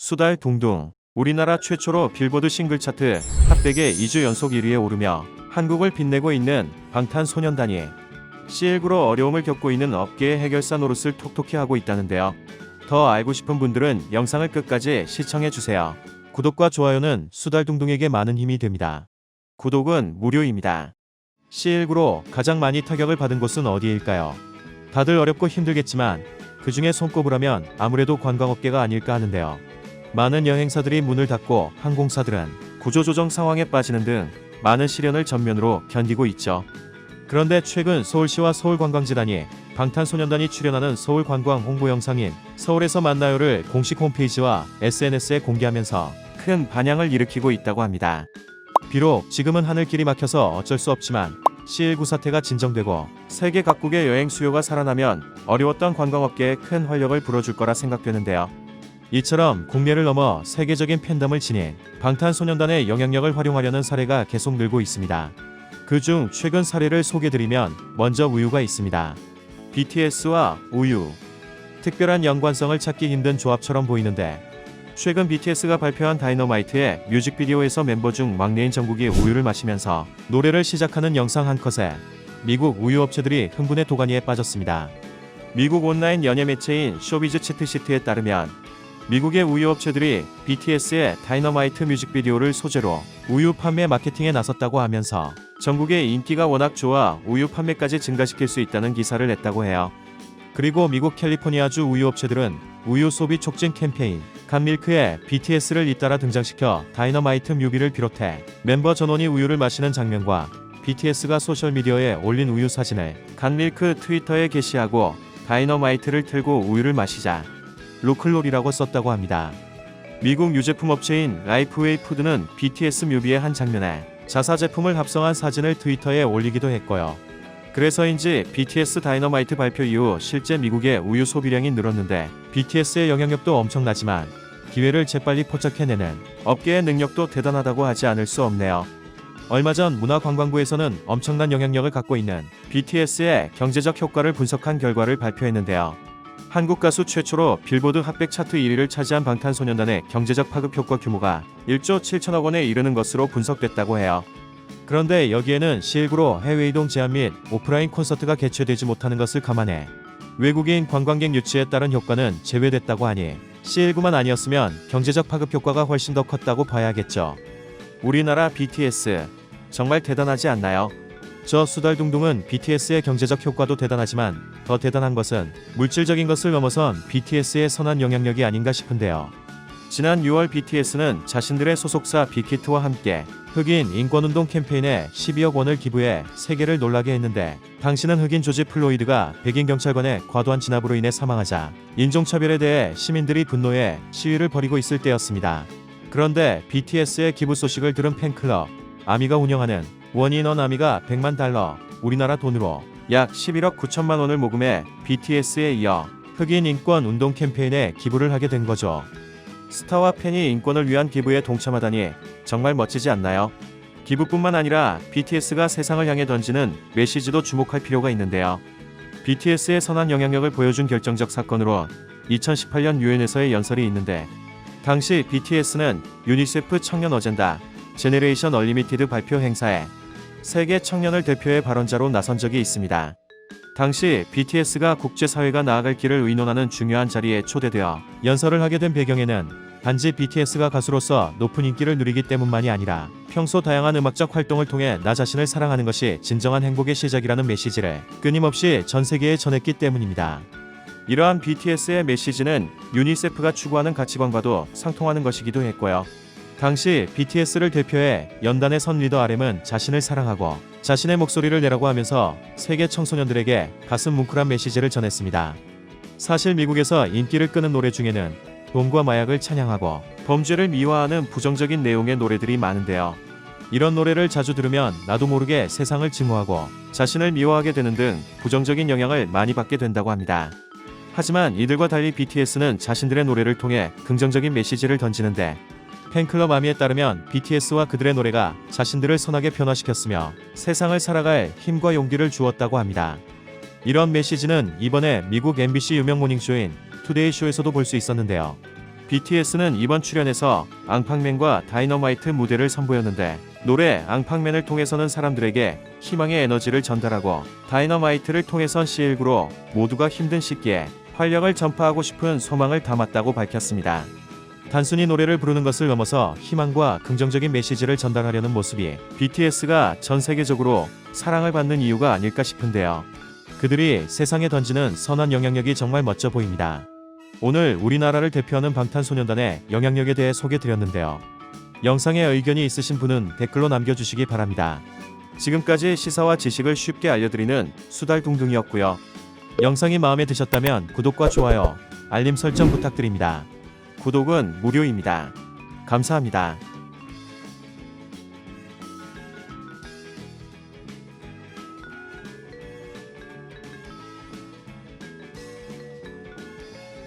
수달 둥둥 우리나라 최초로 빌보드 싱글 차트 탑100에 2주 연속 1위에 오르며 한국을 빛내고 있는 방탄소년단이 C19로 어려움을 겪고 있는 업계의 해결사 노릇을 톡톡히 하고 있다는데요. 더 알고 싶은 분들은 영상을 끝까지 시청해 주세요. 구독과 좋아요는 수달둥둥에게 많은 힘이 됩니다. 구독은 무료입니다. C19로 가장 많이 타격을 받은 곳은 어디일까요? 다들 어렵고 힘들겠지만 그 중에 손꼽으라면 아무래도 관광업계가 아닐까 하는데요. 많은 여행사들이 문을 닫고 항공사들은 구조조정 상황에 빠지는 등 많은 시련을 전면으로 견디고 있죠. 그런데 최근 서울시와 서울관광재단이 방탄소년단이 출연하는 서울관광 홍보 영상인 서울에서 만나요를 공식 홈페이지와 SNS에 공개하면서 큰 반향을 일으키고 있다고 합니다. 비록 지금은 하늘길이 막혀서 어쩔 수 없지만 C19 사태가 진정되고 세계 각국의 여행 수요가 살아나면 어려웠던 관광업계에 큰 활력을 불어줄 거라 생각되는데요. 이처럼 국내를 넘어 세계적인 팬덤을 지닌 방탄소년단의 영향력을 활용하려는 사례가 계속 늘고 있습니다. 그중 최근 사례를 소개드리면 먼저 우유가 있습니다. BTS와 우유. 특별한 연관성을 찾기 힘든 조합처럼 보이는데 최근 BTS가 발표한 다이너마이트의 뮤직비디오에서 멤버 중 막내인 정국이 우유를 마시면서 노래를 시작하는 영상 한 컷에 미국 우유 업체들이 흥분의 도가니에 빠졌습니다. 미국 온라인 연예 매체인 쇼비즈 채트시트에 따르면 미국의 우유 업체들이 BTS의 다이너마이트 뮤직비디오를 소재로 우유 판매 마케팅에 나섰다고 하면서 전국의 인기가 워낙 좋아 우유 판매까지 증가시킬 수 있다는 기사를 냈다고 해요. 그리고 미국 캘리포니아주 우유 업체들은 우유 소비 촉진 캠페인 갓밀크에 BTS를 잇따라 등장시켜 다이너마이트 뮤비를 비롯해 멤버 전원이 우유를 마시는 장면과 BTS가 소셜미디어에 올린 우유 사진을 갓밀크 트위터에 게시하고 다이너마이트를 틀고 우유를 마시자 로클롤이라고 썼다고 합니다. 미국 유제품 업체인 라이프웨이 푸드는 BTS 뮤비의 한 장면에 자사 제품을 합성한 사진을 트위터에 올리기도 했고요. 그래서인지 BTS 다이너마이트 발표 이후 실제 미국의 우유 소비량이 늘었는데 BTS의 영향력도 엄청나지만 기회를 재빨리 포착해내는 업계의 능력도 대단하다고 하지 않을 수 없네요. 얼마 전 문화관광부에서는 엄청난 영향력을 갖고 있는 BTS의 경제적 효과를 분석한 결과를 발표했는데요. 한국 가수 최초로 빌보드 핫백 차트 1위를 차지한 방탄소년단의 경제적 파급 효과 규모가 1조 7천억 원에 이르는 것으로 분석됐다고 해요. 그런데 여기에는 C19로 해외 이동 제한 및 오프라인 콘서트가 개최되지 못하는 것을 감안해 외국인 관광객 유치에 따른 효과는 제외됐다고 하니 C19만 아니었으면 경제적 파급 효과가 훨씬 더 컸다고 봐야겠죠. 우리나라 BTS 정말 대단하지 않나요? 저 수달둥둥은 BTS의 경제적 효과도 대단하지만 더 대단한 것은 물질적인 것을 넘어선 BTS의 선한 영향력이 아닌가 싶은데요. 지난 6월 BTS는 자신들의 소속사 빅히트와 함께 흑인 인권운동 캠페인에 12억 원을 기부해 세계를 놀라게 했는데 당시는 흑인 조지 플로이드가 백인 경찰관의 과도한 진압으로 인해 사망하자 인종차별에 대해 시민들이 분노해 시위를 벌이고 있을 때였습니다. 그런데 BTS의 기부 소식을 들은 팬클럽 아미가 운영하는 원인원 아미가 100만 달러 우리나라 돈으로 약 11억 9천만 원을 모금해 BTS에 이어 흑인 인권 운동 캠페인에 기부를 하게 된 거죠. 스타와 팬이 인권을 위한 기부에 동참하다니 정말 멋지지 않나요? 기부뿐만 아니라 BTS가 세상을 향해 던지는 메시지도 주목할 필요가 있는데요. BTS의 선한 영향력을 보여준 결정적 사건으로 2018년 유엔에서의 연설이 있는데 당시 BTS는 유니세프 청년 어젠다 제네레이션 얼리미티드 발표 행사에 세계 청년을 대표해 발언자로 나선 적이 있습니다. 당시 BTS가 국제사회가 나아갈 길을 의논하는 중요한 자리에 초대되어 연설을 하게 된 배경에는 단지 BTS가 가수로서 높은 인기를 누리기 때문만이 아니라 평소 다양한 음악적 활동을 통해 나 자신을 사랑하는 것이 진정한 행복의 시작이라는 메시지를 끊임없이 전 세계에 전했기 때문입니다. 이러한 BTS의 메시지는 유니세프가 추구하는 가치관과도 상통하는 것이기도 했고요. 당시 BTS를 대표해 연단의 선 리더 RM은 자신을 사랑하고 자신의 목소리를 내라고 하면서 세계 청소년들에게 가슴 뭉클한 메시지를 전했습니다. 사실 미국에서 인기를 끄는 노래 중에는 돈과 마약을 찬양하고 범죄를 미화하는 부정적인 내용의 노래들이 많은데요. 이런 노래를 자주 들으면 나도 모르게 세상을 증오하고 자신을 미워하게 되는 등 부정적인 영향을 많이 받게 된다고 합니다. 하지만 이들과 달리 BTS는 자신들의 노래를 통해 긍정적인 메시지를 던지는데 팬클럽 아미에 따르면 BTS와 그들의 노래가 자신들을 선하게 변화시켰으며 세상을 살아갈 힘과 용기를 주었다고 합니다. 이런 메시지는 이번에 미국 MBC 유명 모닝쇼인 투데이 쇼에서도 볼 수 있었는데요. BTS는 이번 출연에서 앙팡맨과 다이너마이트 무대를 선보였는데 노래 앙팡맨을 통해서는 사람들에게 희망의 에너지를 전달하고 다이너마이트를 통해선 C19로 모두가 힘든 시기에 활력을 전파하고 싶은 소망을 담았다고 밝혔습니다. 단순히 노래를 부르는 것을 넘어서 희망과 긍정적인 메시지를 전달하려는 모습이 BTS가 전 세계적으로 사랑을 받는 이유가 아닐까 싶은데요. 그들이 세상에 던지는 선한 영향력이 정말 멋져 보입니다. 오늘 우리나라를 대표하는 방탄소년단의 영향력에 대해 소개드렸는데요. 영상에 의견이 있으신 분은 댓글로 남겨주시기 바랍니다. 지금까지 시사와 지식을 쉽게 알려드리는 수달둥둥이었고요. 영상이 마음에 드셨다면 구독과 좋아요, 알림 설정 부탁드립니다. 구독은 무료입니다. 감사합니다.